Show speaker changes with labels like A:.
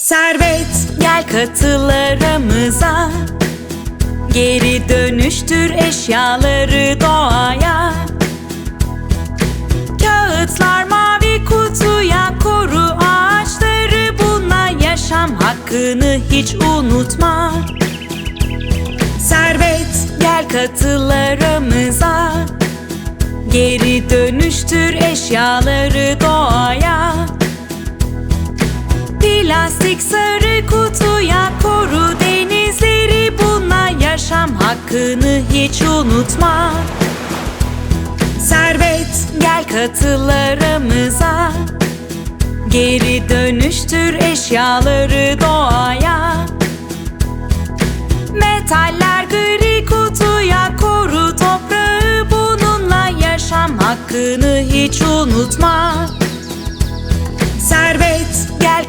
A: Servet gel katıl aramıza Geri dönüştür eşyaları doğaya. Kağıtlar mavi kutuya koru ağaçları. Bununla yaşam hakkını hiç unutma. Servet gel katıl aramıza Geri dönüştür eşyaları doğaya Plastik sarı kutuya koru denizleri Bununla yaşam hakkını hiç unutma. Servet gel katıl aramıza Geri dönüştür eşyaları doğaya. Metaller gri kutuya koru toprağı Bununla yaşam hakkını hiç unutma. Servet